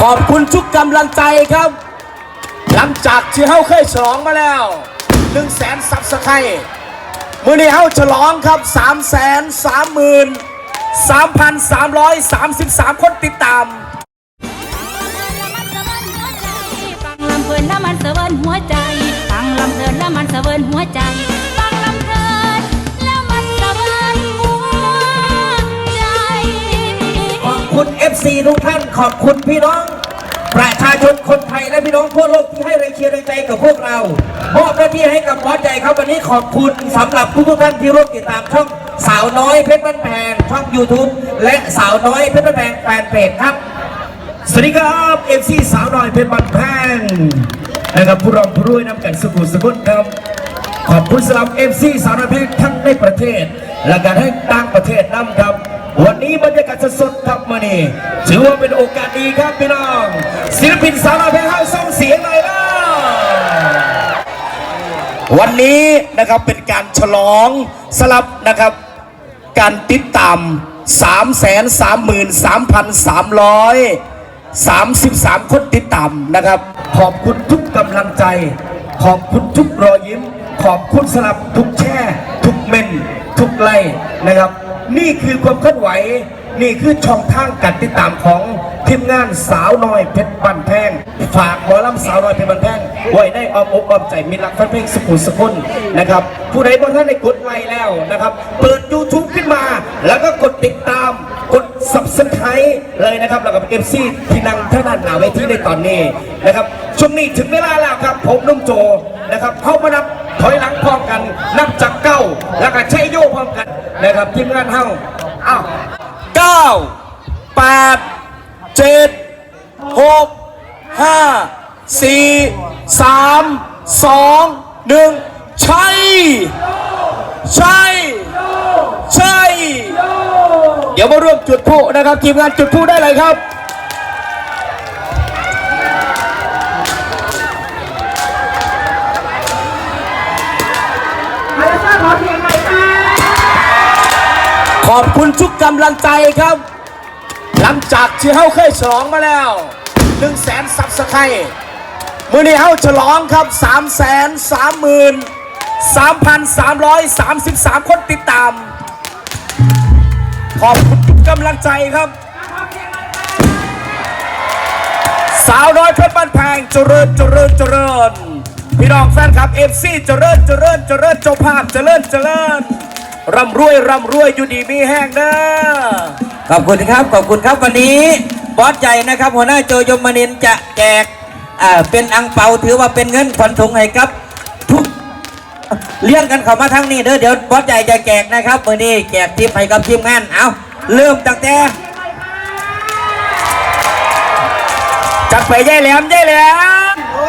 ขอบคุณทุกกำลังใจครับ หลังจากที่เฮาเคยฉลองมาแล้ว1 0 0 0 0แสนซับสไครต์มื่อนี้เฮาฉลองครับ3 3 3 3 333คนติดตามฟังลำเพลินแล้วมันเสวินหัวใจฟังลำเพลินแล้วมันเสวินหัวใจ คุณ FC ทุกท่าน ขอบคุณพี่น้อง ประชาชนคนไทยและพี่น้องทั่วโลกที่ให้แรงเชียร์แรงใจกับพวกเรามอบหน้าที่ให้กับบอสใหญ่ครับวันนี้ขอบคุณสำหรับทุกทุกท่านที่ร่วมติดตามช่องสาวน้อยเพชรบ้านแพงช่อง YouTube และสาวน้อยเพชรบ้านแพงแฟนเพจครับ สวัสดีครับ FC สาวน้อยเพชรบ้านแพงนะครับผู้รองผู้รวยนำกันสุขุมสกุลครับขอบคุณสำหรับ FC สาวน้อยเพชรทั้งในประเทศ และการให้ต่างประเทศนำครับ วันนี้บรรยากาศสดๆครับมานี่ถือว่าเป็นโอกาสดีครับพี่น้อง ศิลปินสาวน้อยเพชรเข้าส่งเสียงหน่อยล้ววันนี้นะครับเป็นการฉลองสลับนะครับ การติดตาม 3 3 3 3 33 คนติดตามนะครับ ขอบคุณทุกกำลังใจ ขอบคุณทุกรอยยิ้ม ขอบคุณสำหรับทุกแช่ ทุกเมนทุกไลค์นะครับ นี่คือความเคลื่อนไหว นี่คือช่องทางการติดตามของทีมงานสาวน้อยเพชรบันแพงฝากหมอลำสาวน้อยเพชรบันแพงไว้ในอ้อมอกอ้อมใจมิตรรักแฟนเพลงสกุลสกุลนะครับ ผู้ใดบ่ท่านได้กดไลค์แล้วนะครับ เปิด YouTube ขึ้นมา แล้วก็กดติดตามกด subscribe เลยนะครับแล้วก็เป็น MC ที่นั่งท่านั่นหนาเวทีในตอนนี้นะครับช่วงนี้ถึงเวลาแล้วครับผมนุ่มโจนะครับเข้ามานับถอยหลังพร้อมกันนับจาก แล้วก็ใช้โยกพร้อมกันนะครับทีมงานเฮาอ้าว9 8 7 6 5 4 3 2 1ใช่ใช่ใช่ เดี๋ยวมาร่วมจุดพลุนะครับ ทีมงานจุดพลุได้เลยครับ อบคุณทุกกำลังใจครับ หลังจากที่เฮาเคยฉลองมาแล้ว1 0 0 0 0แสนซับสไครมื่อนี้เฮาฉลองครับ3 3 3 3 333 คนติดตาม ขอบคุณทุกกำลังใจครับ สาวน้อยเพชรบ้านแพงเจริญเจริญเจริญ พี่น้องแฟนคลับเอฟซีเจริญเจริญเจริญเจ้าภาพเจริญเจริญ ร่ำรวยร่ำรวยอยู่ดีมีแห้งเด้อขอบคุณครับขอบคุณครับวันนี้บอสใหญ่นะครับ หัวหน้าโจยมนินทร์จะแจกอ่าเป็นอังเปาถือว่าเป็นเงินขวัญถุงให้ครับ ทุกเลี้ยงกันเข้ามาทั้งนี้เด้อเดี๋ยวบอสใหญ่จะแจกนะครับวันนี้แจกทิปให้กับทีมงานเอาเริ่มตั้งแต่จัดไปย่ายแหลมย่ายแหลมโอ้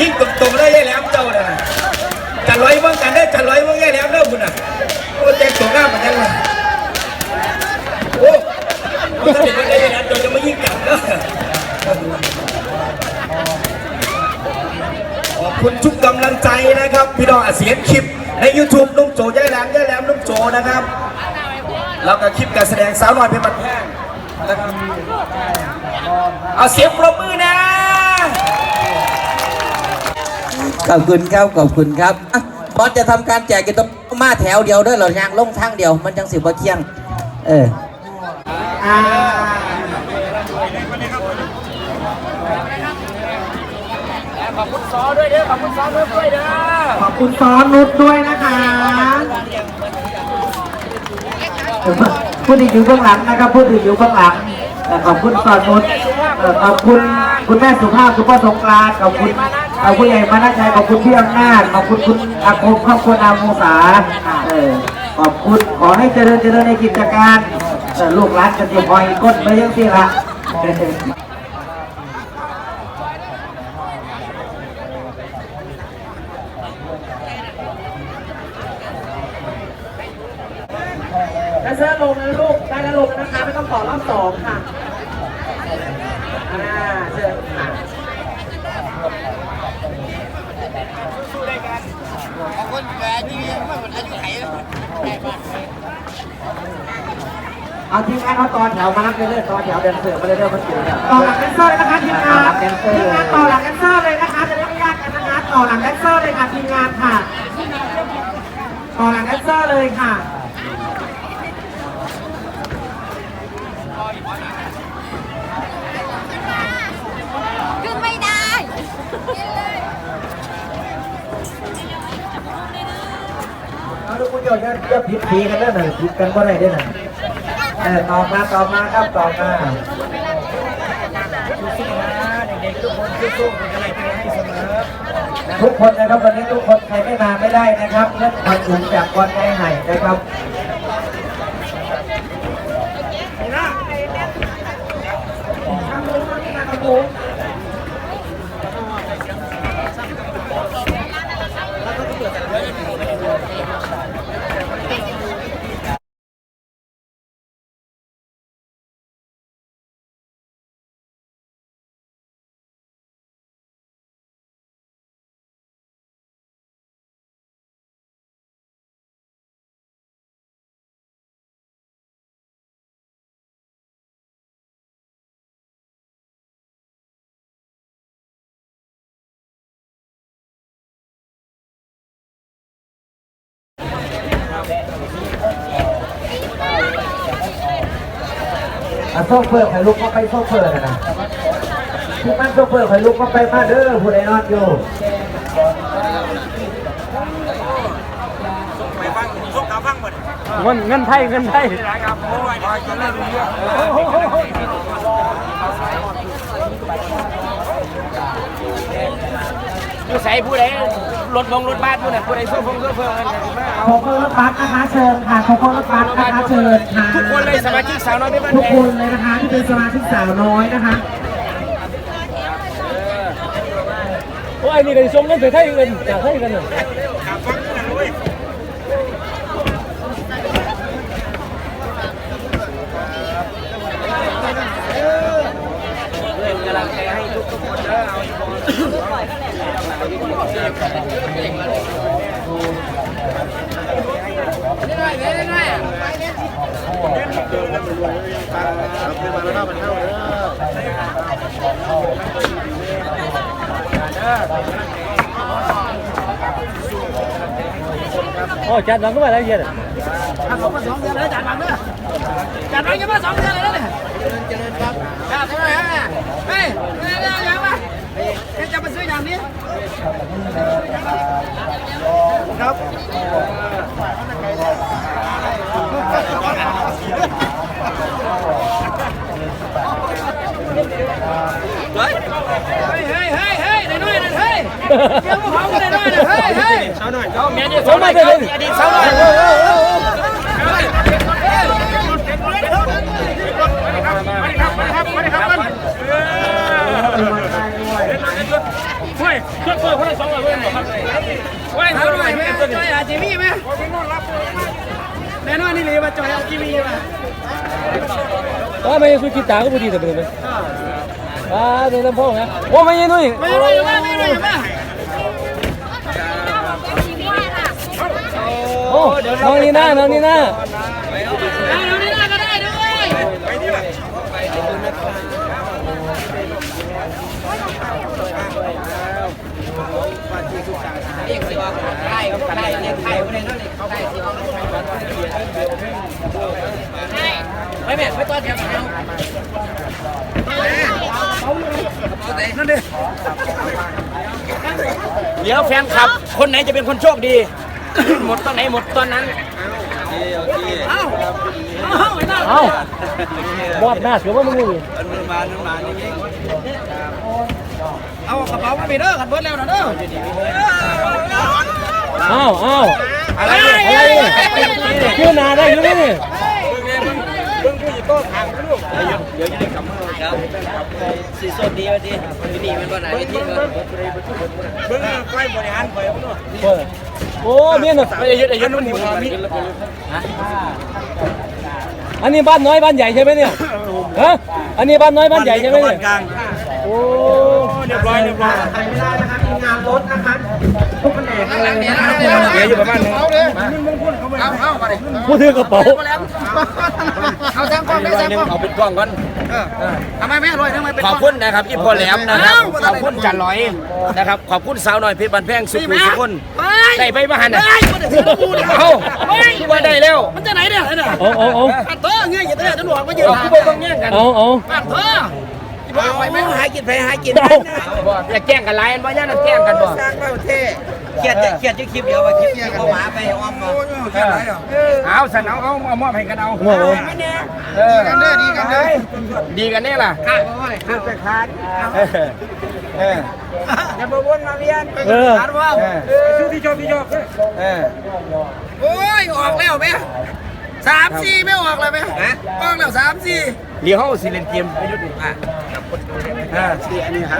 ยิ่งตรงๆเลยยายแหลมเจ้าน่ะจะร้อยเบิ่งกันได้อจะร้อยเบิ่งยายแหลมเด้อ หน้าเหมือนกันเลยโอ้ถ้าเด็กไม่ได้ยายแหลมเจ้าจะมายิ่งจับเด้อขอบคุณทุกกำลังใจนะครับพี่น้องอะเสียงคลิปใน YouTube นุ่มโจย่ายแหลมย่ายแหลมนุ่มโจนะครับแล้วก็คลิปการแสดงสาวน้อยเพชรบันแพงนะครับเอาเสียงปรบมือนะขอบคุณครับขอบคุณครับบอสจะทำการแจกกินต้อ มาแถวเดียวเด้วยเหรอยางลงทางเดียว มันจังสิบ่เที่ยง เออขอบคุณซอด้วยเด้อขอบคุณซอด้วยด้วยเด้อขอบคุณซอนนุชด้วยนะคะผู้ที่อยู่เบื้องหลังนะครับผู้ที่อยู่เบื้องหลังแต่ขอบคุณซ้อนนุชขอบคุณคุณแม่สุภาพคุณพ่อสงกรานขอบคุณ เอาผู้ใหญ่มานาชัยขอบคุณพี่อำนาจขอบคุณคุณอาคมครอบครัวนามูสาเออขอบคุณขอให้เจริญเจริญในกิจการเอ่ลูกหลานจะเตรียมหอยก้นไปยังสิละแดนเซอร์ลงนะลูกได้แล้วลงนะคะ ไม่ต้องต่อรอบสองค่ะอ่าเชิญค่ะ อเอาทีมงานเขาต่อแถวมานับเรื่อยๆต่อแถวแดนเซอร์มาเรื่อยๆมันอยู่เนี่ยต่อหลังแดนเซอร์เลยนะคะทีมงานทีมงานต่อหลังแดนเซอร์เลยนะคะจะได้ไม่ยากกันนะคะต่อหลังแดนเซอร์เลยค่ะทีมงานค่ะ ต่อหลังแดนเซอร์เลยค่ะ ขึ้นไม่ได้ เอาทุกคนโยนกันเยอะผิดผีกันได้หน่อยผิดกันก็ได้ได้หน่อยเออต่อมาต่อมาครับต่อมาทุกคนนะครับวันนี้ทุกคนใครไม่มาไม่ได้นะครับเงื่อนไขสูงจากวันไทยไห่นะครับอ่ะโซเฟอร์ไข่ลูกก็ไปโซเฟอร์นะนะทุกมันโซเฟอร์ไข่ลูกก็ไปมาเด้อผู้ใดนอนอยู่เงินเงินไทยเงินไทยอยู่ใส่ผู้ใด รถลงรถบ้านผู้น่ะผู้ใดเสื้อฟงเสื้อเฟืองกันมาโคโค่รถบัสนะคะเชิญค่ะโคโค่รถบัสนะคะเชิญค่ะทุกคนเลยสมาชิกสาวน้อยไม่บ้านทุกแพคงนเลยนะคะที่เป็นสมาชิกสาวน้อยนะคะ โอ้ยนี่กันชมเล่นไทยเงินจากไทยกันน่ะ โอ้จัดหนังก็มาแล้วเย็นจัดมาสองเดือนแล้วจัดมาเมื่อจัดมายังมาสองเดือนเลยเนี่ยเจริญครับจัดทำไมฮะเฮ้ยเฮ้ยเฮ้ยยังวะแกจะมาซื้ออย่างนี้เฮ้ยเฮ้ยเฮ้ยเฮ้ยได้ด้วยนะ เฮ้ยเจ้าของได้ด้วยนะเฮ้ยเฮ้ยสาวหน่อยเอาเมียดิสองมาเลยอดีตสาวหน่อยเฮ้ยเครื่องเปิดคนละสองร้อยเว้ยครับเว้ยสาวหน่อยไหมจอยอาจีมีไหมแน่นอนนี่เลยว่าจอยอาจีมีไหมว่าไม่สุกิตาก็พอดีแต่เป็นไงอ่าเป็นลำโพงนะโอ้ไม่ยังนุ่ยไม่รู้อยู่ว่าไม่รู้อยู่ว่า น้องนี่น่าน้องนี่น่าได้เราได้ก็ได้ด้วยไม่แม่ไม่ต้อนแถวเอาเดี๋ยวแฟนคลับ คนไหนจะเป็นคนโชคดี หมดตอนไหนหมดตอนนั้น เอ้าเอ้าไอ้หน้าเอาบอดหน้าเสือว่ามึงอยู่เอากระเป๋ามาไปเด้อกันเบิดแล้วนะเด้อเอ้าวอ้าอะไรอะไรชื่อนาได้หรือไม่เนี่ยสีสดดีวันดีที่นี่มันบ่ไหนที่เบิ่งเบิ่งใกล้บริหารข่อยบ่เนาะเปิด โอ้เมียน่ะไอ้ยุดไอ้ยุดมันอยู่มีอันนี้บ้านน้อยบ้านใหญ่ใช่ไหมเนี่ยฮะอันนี้บ้านน้อยบ้านใหญ่ใช่ไหมเนี่ยกลางโอ้เรียบร้อยเรียบร้อยใครไม่ได้นะคะทีมงานรถนะคะทุกแผนกเลยนะครับเหลืออยู่ประมาณนึงเอาเลยเอาเอามาดิผู้ถือกระเป๋าเอาแซงกล้องได้แซงกล้องเอาเป็นกล้องก่อน ทำไมไม่อร่อยทำไมเป็น ขอบคุณนะครับอีพอแหลมนะครับขอบคุณจันลอยนะครับขอบคุณสาวหน่อยเพชรบันแพงสุขุมสุขคนได้ไปบ้านน่ะเฮ้ยมันถือกูเนี่ยเอ้าคือว่าได้แล้วมันจะไหนเนี่ยเนี่ยเอาเอาเอาปัดเถอะเงี้ยอย่าเถอะจะหลวงมาเยอะเอาคือบ่ต้องแย่งกันเอาเอาปัดเถอะที่ว่าไปไม่หายกินไปหายกินเอาบ่อย่าแกล้งกันหลายอันบ่ย่านนั่นแกล้งกันบ่สร้างเป้าเท่ เขียดจะเขียดจะคลิปเดียวมาคลิปนี้เขาหมาไปอ้อมมาเอาสันเอาเอาเอามอบให้กันเอาเอาเอาเออกันเด้อดีกันเด้อดีกันแน่ล่ะขาดขาดไปขาดเออเอออย่ามาวนมาเวียนเออขาดว่าเออชูพี่ชอบพี่ชอบเออโอ้ยออกแล้วไหมสามสี่ไม่ออกเลยไหมออกแล้วสามสี่เดี๋ยวเฮาสิเล่นเกมไปดูดิอะอ่าสิอันนี้หา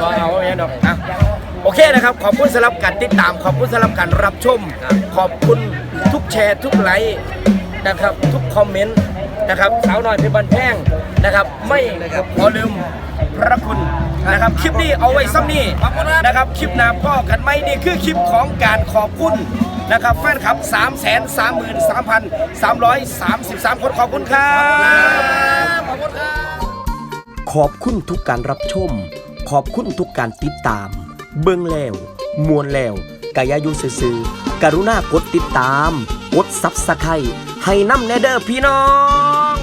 ก็เอาอย่างนั้นดอกอะ โอเคนะครับ ขอบคุณสำหรับการติดตาม ขอบคุณสำหรับการรับชม ขอบคุณทุกแชร์ทุกไลค์นะครับ ทุกคอมเมนต์นะครับสาวน้อยเพชรบันแพงนะครับ ไม่พอลืมพระคุณนะครับคลิปนี้เอาไว้ซ้ำนี่นะครับคลิปหน้าพ่อกันไหมนี่คือคลิปของการขอบคุณนะครับแฟนคลับ 3 3 3 3 3 3คนขอบคุณครับขอบคุณครับขอบคุณทุกการรับชม ขอบคุณทุกการติดตาม เบิ่งแล้วมวนแล้วกายายุซื่อๆกรุณากดติดตาม กดซับสไครให้น้ำแนเดอร์พี่น้อง